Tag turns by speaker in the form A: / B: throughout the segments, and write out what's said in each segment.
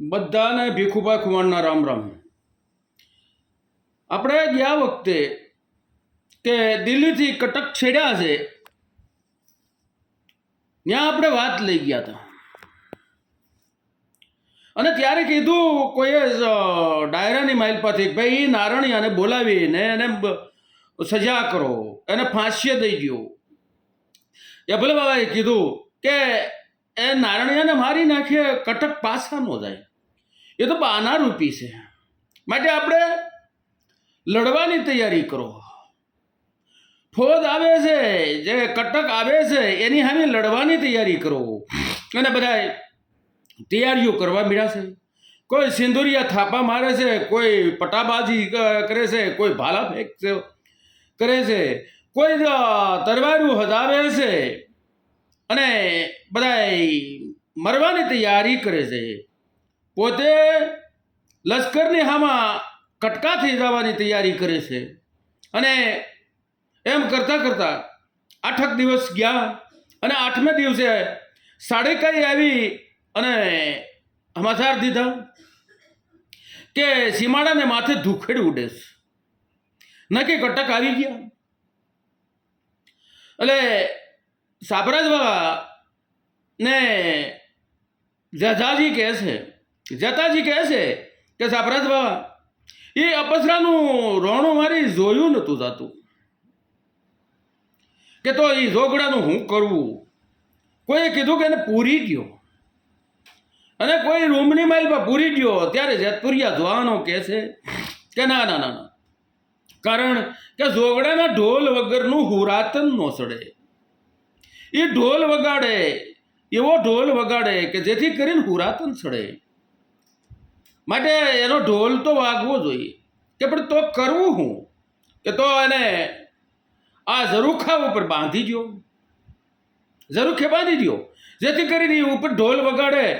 A: બધાને ભીખુભાઈ ખુમાણના રામ રામ. આપણે ગયા વખતે કે દિલ્હીથી કટક છેડ્યા છે, ત્યાં આપણે વાત લઈ ગયા હતા. અને ત્યારે કીધું કોઈએ ડાયરાની માઇલ પાથી ભાઈ, ઈ નારણિયાને બોલાવીને એને સજા કરો, એને ફાંસીએ દઈ ગયો એ ભલે બાબાએ કીધું કે એ નારણિયાને મારી નાખીએ કટક પાછા ન જાય. એ તો બાનારૂપી છે. માટે આપણે લડવાની તૈયારી કરો. ફોજ આવે છે, જે કટક આવે છે, એની સામે લડવાની તૈયારી કરો. અને બધા તૈયારીઓ કરવા મળ્યા છે. કોઈ સિંદુરિયા થાપા મારે છે, કોઈ પટાબાજી કરે છે, કોઈ ભાલા ફેંક કરે છે, કોઈ તરવારું હજાવે છે. અને બધા મરવાની તૈયારી કરે છે. પોતે લશ્કરની હામાં કટકા થઈ જવાની તૈયારી કરે છે. અને એમ કરતાં કરતાં આઠક દિવસ ગયા અને આઠમે દિવસે સાડેકાઈ આવી અને સમાચાર દીધા કે સીમાડાને માથે ધુખેડ ઉડે છે. નક્કી કટક આવી ગયા. એટલે સાબરાજ બાબા ને જજાજી કહે છે જતાજી કહે છે કે સાપરાજ બાબા એ અપસરાનું રોણું મારી જોયું નહોતું જાતું. કે તો એ ઝોગડાનું હું કરવું? કોઈએ કીધું કે એને પૂરી ગયો. અને કોઈ રૂમની માઇલમાં પૂરી ગયો, ત્યારે જેતપુરિયા જવાનો કહે છે કે ના ના ના કારણ કે ઝોગડાના ઢોલ વગરનું હુરાતન નો સડે. એ ઢોલ વગાડે, એવો ઢોલ વગાડે કે જેથી કરીને હુરાતન સડે. માટે એનો ઢોલ તો વાગવો જોઈએ. કે પણ તો કરવું હું? કે તો એને આ ઝરૂખા ઉપર બાંધી દો ઝરૂખે બાંધી દો જેથી કરીને એ ઉપર ઢોલ વગાડે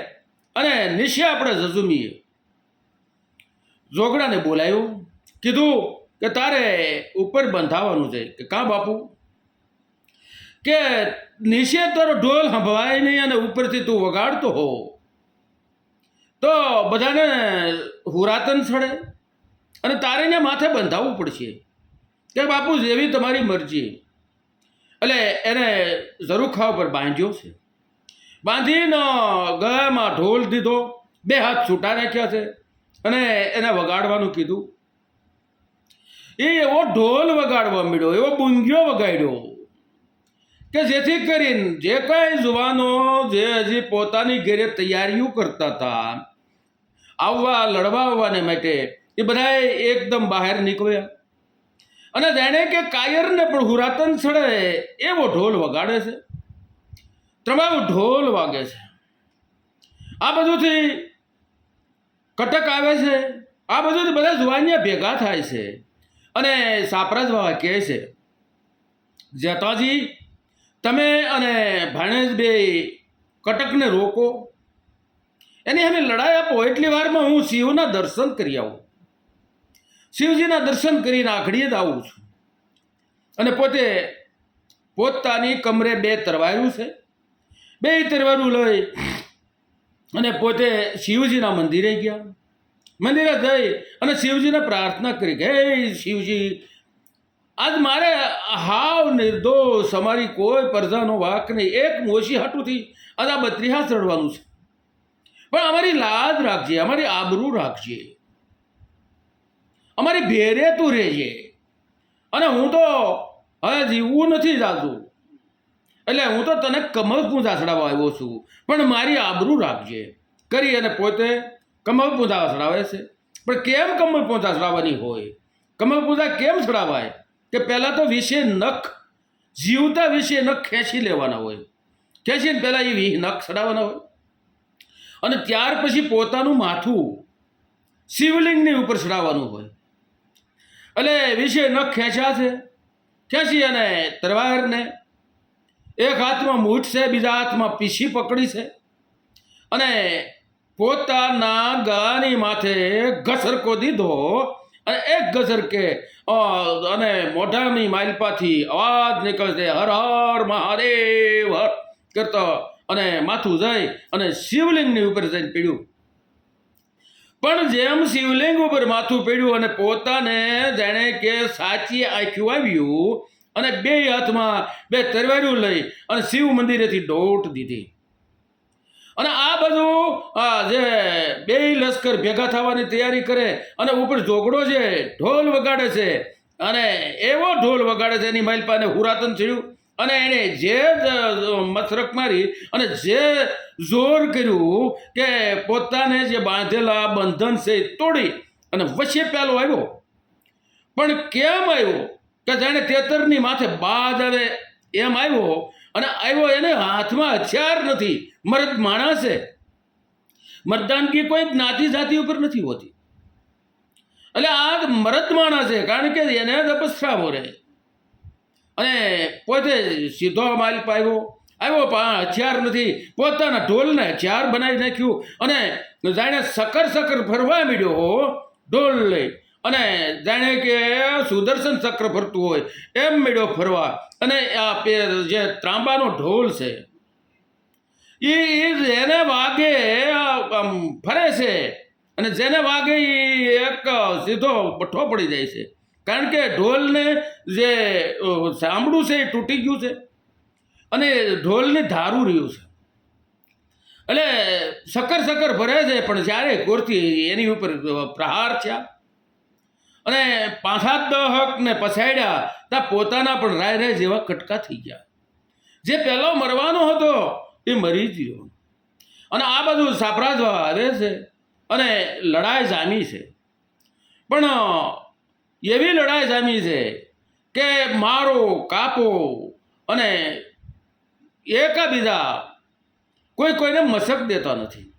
A: અને નિશે આપણે ઝઝુમીએ. જોગડાને બોલાયો. કીધું કે તારે ઉપર બંધાવવાનું છે. કે કાં બાપુ? કે નીચે તારો ઢોલ સંભળાય નહીં અને ઉપરથી તું વગાડતો હો. તો બધાને હુરાતન સડે અને તારે ને માથે બંધાવવું પડશે કે બાપુ, જેવી તમારી મરજી. એટલે એને ઝરૂખા ઉપર બાંધ્યો છે. બાંધીને ગળામાં ઢોલ દીધો, બે હાથ છૂટા રાખ્યા છે અને એને વગાડવાનું કીધું. એ એવો ઢોલ વગાડવા મળ્યો, એવો બુંગીઓ વગાડ્યો. કે જેથી કરીને જે કાંઈ જુવાનો જે હજી પોતાની ઘેરે તૈયારીઓ કરતા હતા, આવવા લડવા આવવાને માટે, એ બધાએ એકદમ બહાર નીકળ્યા. અને જાણે કે કાયરને પણ હુરાતન સડે એવો ઢોલ વગાડે છે. તમામ ઢોલ વાગે છે. આ બધુંથી કટક આવે છે. આ બધુંથી બધા જુવાનિયા ભેગા થાય છે. અને સાપરાજ બાબા કહે છે, જતાજી તમે અને ભાણેજ બે કટકને રોકો. એની અમે લડાઈ આપો એટલી વારમાં હું શિવના દર્શન કરી આવું. શિવજીના દર્શન કરીને આખડીએ જ આવું છું. અને પોતે પોતાની કમરે બે તરવાયું છે. બે તરવારું લઈ અને પોતે શિવજીના મંદિરે ગયા. મંદિરે જઈ અને શિવજીને પ્રાર્થના કરી કે, હે શિવજી આજ મારે હાવ નિર્દોષ, અમારી કોઈ પ્રજાનો વાક નહીં. એક મોશી હાટુથી આજ આ બત્રીહા ચડવાનું છે. પણ અમારી લાજ રાખજે, અમારી આબરૂ રાખજે. અમારી ભેરે તું રહેજે. અને હું તો હવે જીવવું નથી જાતું. એટલે હું તો તને પૂજા ચડાવવા આવ્યો છું. પણ મારી આબરૂ રાખજે. કરી અને પોતે કમલ પૂજા ચડાવે છે. પણ કેમ કમલ પૂજા ચડાવવાની હોય? કમલ પૂજા કેમ ચડાવાય કે પહેલાં તો વિશે નખ, જીવતા વિશે નખ ખેંચી લેવાના હોય. ખેંચીને પહેલાં એ નખ ચડાવવાના હોય. અને ત્યાર પછી પોતાનું માથું શિવલિંગની ઉપર ચડાવવાનું હોય. એટલે વિશે નખ ખેંચ્યા છે. ખેંચી અને તરવારને એક હાથમાં મૂઠ છે, બીજા હાથમાં પીછી પકડી છે. અને પોતાના ગાની માથે ઘસરકો દીધો. અને એક ગઝર કે અને મોઢાની માલપાથી અવાજ નીકળે હર હર મહાદેવ, હર કરતો અને માથું જાય અને શિવલિંગની ઉપર જઈને પીડ્યું. પણ જેમ શિવલિંગ ઉપર માથું પડ્યું અને પોતાને જાણે કે સાચી આંખ્યું આવ્યું અને બે હાથમાં બે તરવારીઓ લઈ અને શિવ મંદિરેથી દોટ દીધી. અને આ બધું જે લશ્કર ભેગા થવાની તૈયારી કરે અને ઉપર જોગડો છે, ઢોલ વગાડે છે. અને એવો ઢોલ વગાડે છે, એની માલપાને હુરાતન થયું. અને એણે જે મથરક મારી અને જે જોર કર્યું કે પોતાને જે બાંધેલા બંધન છે એ તોડી અને વચ્ચે પેલો આવ્યો. પણ કેમ આવ્યો? કે જાણે તેતરની માથે બાદ આવે એમ આવ્યો અને આવ્યો એને હાથમાં હથિયાર નથી. મરદ માણસ છે કે કોઈ જ્ઞાતિ જાતિ ઉપર નથી હોતી. એટલે આ મરદ માણસ છે, કારણ કે એને તપસ્રાવો રહે. અને પોતે સીધો માલ પાયો, આવ્યો પણ હથિયાર નથી. પોતાના ઢોલને હથિયાર બનાવી નાખ્યું અને જાણે સકર સકર ફરવા માંડ્યો ઢોલ લઈ. અને જાણે કે સુદર્શન ચક્ર ફરતું હોય, એમ મેળ્યો ફરવા. અને આ જે ત્રાંબાનો ઢોલ છે એ એ જેને વાગે ફરે છે, અને જેને વાગે એ એક સીધો બઠ્ઠો પડી જાય છે. કારણ કે ઢોલને જે સાંભળું છે એ તૂટી ગયું છે. અને ઢોલને ધારું રહ્યું છે. એટલે સકર સકર ભરે છે, પણ જ્યારે ગોરથી એની ઉપર પ્રહાર થયા, અને પાંસાત દહકને પછાડ્યા ત્યાં પોતાના પણ રાય રાય જેવા કટકા થઈ ગયા. જે પહેલો મરવાનો હતો એ મરી ગયો. અને આ બધું સાપરાજવા આવે છે અને લડાઈ જામી છે. પણ એવી લડાઈ જામી છે કે મારો, કાપો અને એકાબીજા કોઈ કોઈને મશક દેતા નથી.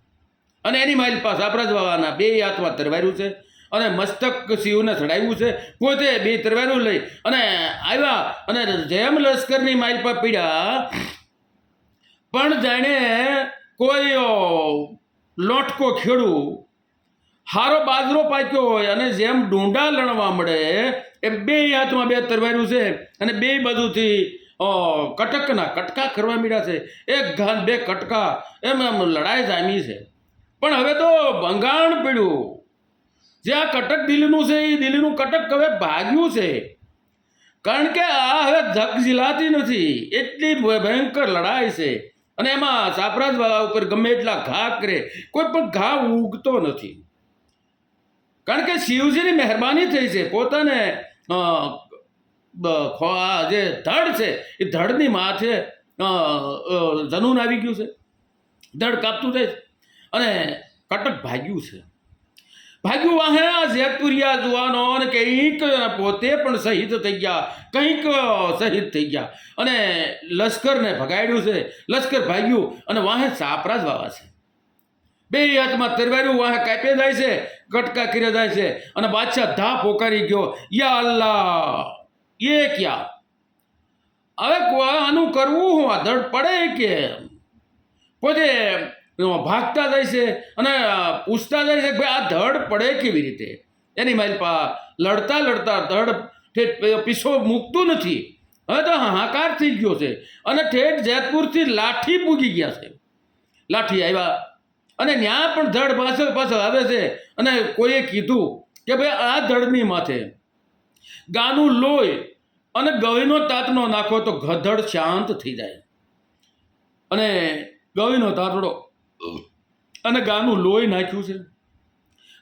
A: અને એની મારી પાસે સાપરાજવાના બે હાથમાં તરવાર્યું છે અને મસ્તક શિવને ચડાવ્યું છે. પોતે બે તરવારું લઈ અને આવ્યા અને જેમ લશ્કરની મારી પર પીડ્યા પણ જાણે કોઈ લોટકો ખેડૂ હારો બાજરો પાક્યો હોય અને જેમ ડુંડા લણવા મળે, એમ બે હાથમાં બે તરવાર્યું છે અને બે બાજુથી કટકના કટકા કરવા મીડ્યા છે. એક ઘાન, બે કટકા, એમ એમ લડાઈ જામી છે. પણ હવે તો ભંગાણ પીડ્યું. જે આ કટક દિલ્હીનું છે એ દિલ્હીનું કટક હવે ભાગ્યું છે. કારણ કે આ હવે ધક ઝીલાતી નથી. એટલી ભયંકર લડાઈ છે. અને એમાં સાપરાજ વાળા ઉપર ગમે એટલા ઘા કરે, કોઈ પણ ઘા ઉગતો નથી. કારણ કે શિવજીની મહેરબાની થઈ છે, પોતાને જે ધડ છે, એ ધડની માથે જનૂન આવી ગયું છે. ધડ કાપતું જાય અને કટક ભાગ્યું છે. ભાગ્યું વાહે આ જેતપુરિયા જુવાનો અને કંઈક પોતે પણ શહીદ થઈ ગયા. કંઈક શહીદ થઈ ગયા. અને લશ્કરને ભગાડ્યું છે. લશ્કર ભાગ્યું અને વાહે સાપરા જ વાવા છે. બે હાથમાં તરવાર્યું વાહે કાપી જાય છે. કટકા કરી જાય છે. અને બાદશાહ ધા પોકારી ગયો. યા અલ્લાહ, એ ક્યાં? હવે આનું કરવું હું આ ધડ પડે કે પોતે ભાગતા જાય છે અને પૂછતા જાય છે કે ભાઈ આ ધડ પડે કેવી રીતે? એની મારી પા, લડતા લડતા ધડ પીછો મૂકતું નથી. હવે તો હાહાકાર થઈ ગયો છે. અને ઠેઠ જેતપુરથી લાઠી પૂગી ગયા છે. લાઠી આવ્યા. અને ત્યાં પણ ધડ પાછળ પાછળ આવે છે. અને કોઈએ કીધું કે ભાઈ આ ધડની માથે ગાનું લોહી અને ગવીનો તાતનો નાખો તો ગધડ શાંત થઈ જાય. અને ગવીનો તાતડો અને ગાનું લોહી નાખ્યું છે.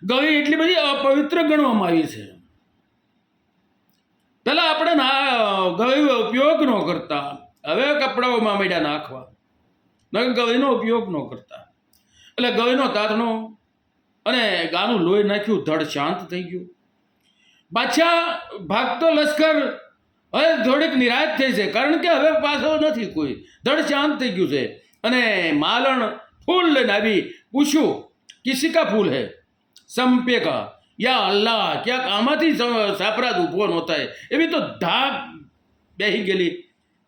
A: ગવી એટલી બધી અપવિત્ર ગણવામાં આવી છે. પહેલાં આપણે ના ગવી ઉપયોગ ન કરતા. હવે કપડાઓમાં માંડ્યા નાખવા. ન ગવીનો ઉપયોગ ન કરતા. એટલે ગવીનો તાતનો અને ગાનું લોહી નાખ્યું, ધડ શાંત થઈ ગયું. પાછા ભાગતો લશ્કર હવે થોડીક નિરાશ થઈ છે. કારણ કે હવે પાછો નથી કોઈ. ધડ શાંત થઈ ગયું છે. અને માલણ ફૂલ नबी પૂછ્યું કિસી કા ફૂલ હે સંપે કા યા અલ્લાહ ક્યાંક આમાંથી સ- સાપરાજ ઊભો નહોતા એવી તો ધાક બેહી ગયેલી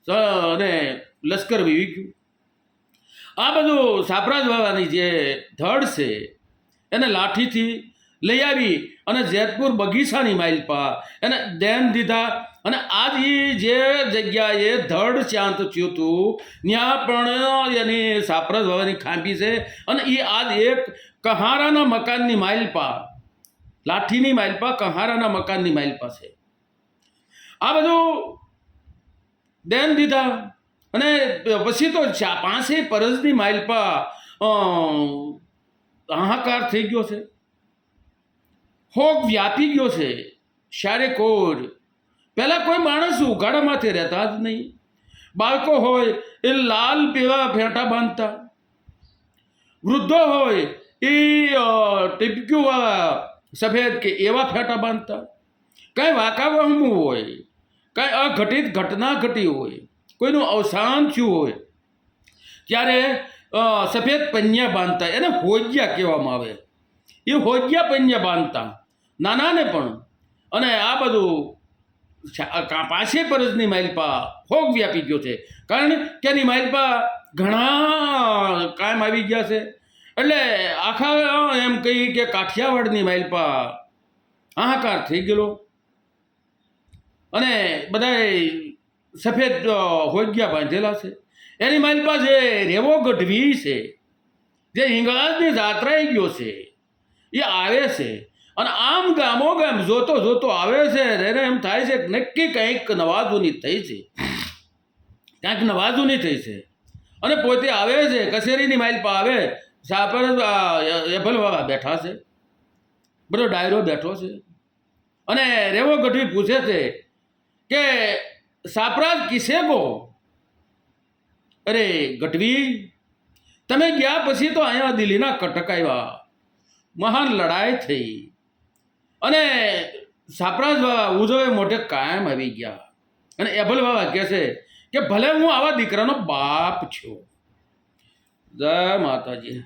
A: અને લશ્કર વીવી ગયું આ બધું સાપરાજ વાળાની જે ધડ છે એને લાઠીથી લઈ આવી અને જેતપુર બગીચાની માઇલ પા એને દેન દીધા અને આજ જે જગ્યાએ ધડ શાંત થયું હતું ત્યાં પણ એની સાપરસ વાળાની ખાંપી છે અને એ આજ એક કહારાના મકાનની માઇલપા લાઠીની માઇલપા કહારાના મકાનની માઇલપા છે. આ બધું દેન દીધા અને પછી તો ચા પાંચે પરસની માઇલપા હાહાકાર થઈ ગયો છે. હોક વ્યાપી ગયો છે. શારે કોર પહેલાં કોઈ માણસ ઉઘાડામાંથી રહેતા જ નહીં. બાળકો હોય એ લાલ પીળા ફેંટા બાંધતા. વૃદ્ધો હોય એ ટીપક્યુવાળા સફેદ કે એવા ફેંટા બાંધતા. કાંઈ વાકાવહમું હોય, કાંઈ અઘટિત ઘટના ઘટી હોય, કોઈનું અવસાન થયું હોય, ત્યારે સફેદ પન્યા બાંધતા. એને હોજિયા કહેવામાં આવે. એ હોજિયા પન્યા બાંધતા. નાનાને પણ. અને આ બધું શા- પરજની માઇલપા ભોગ વ્યાપી ગયો છે. કારણ કે એની માઇલપા ઘણા કાયમ આવી ગયા છે. એટલે આખા એમ કહી કે કાઠિયાવાડની માઇલપા હાહાકાર થઈ ગયેલો. અને બધાય સફેદ અ, હોજિયા બાંધેલા છે. એની માઇલપા જે રેવો ગઢવી છે જે હિંગળાજની જાત્રાએ ગયો છે એ આવે છે. અને આમ ગામો ગામ જોતો જોતો આવે છે રેરે એમ થાય છે નક્કી કંઈક નવાજૂની થઈ છે. ક્યાંક નવાજૂની થઈ છે. અને પોતે આવે છે, કચેરીની માઇલ પર આવે, સાપર એભલવાળા બેઠા છે. બધો ડાયરો બેઠો છે. અને રેવો ગઢવી પૂછે છે કે સાપરાજ કિસે ગો? અરે ગઢવી, તમે ગયા પછી તો અહીંયા દિલ્હીના કટક આવ્યા. મહાન લડાઈ થઈ. અને સાપરાજ બાબા ઉજવે મોઢે કાયમ આવી ગયા. અને એભલ બાબા કહે છે કે ભલે હું આવા દીકરાનો બાપ છું. જય માતાજી.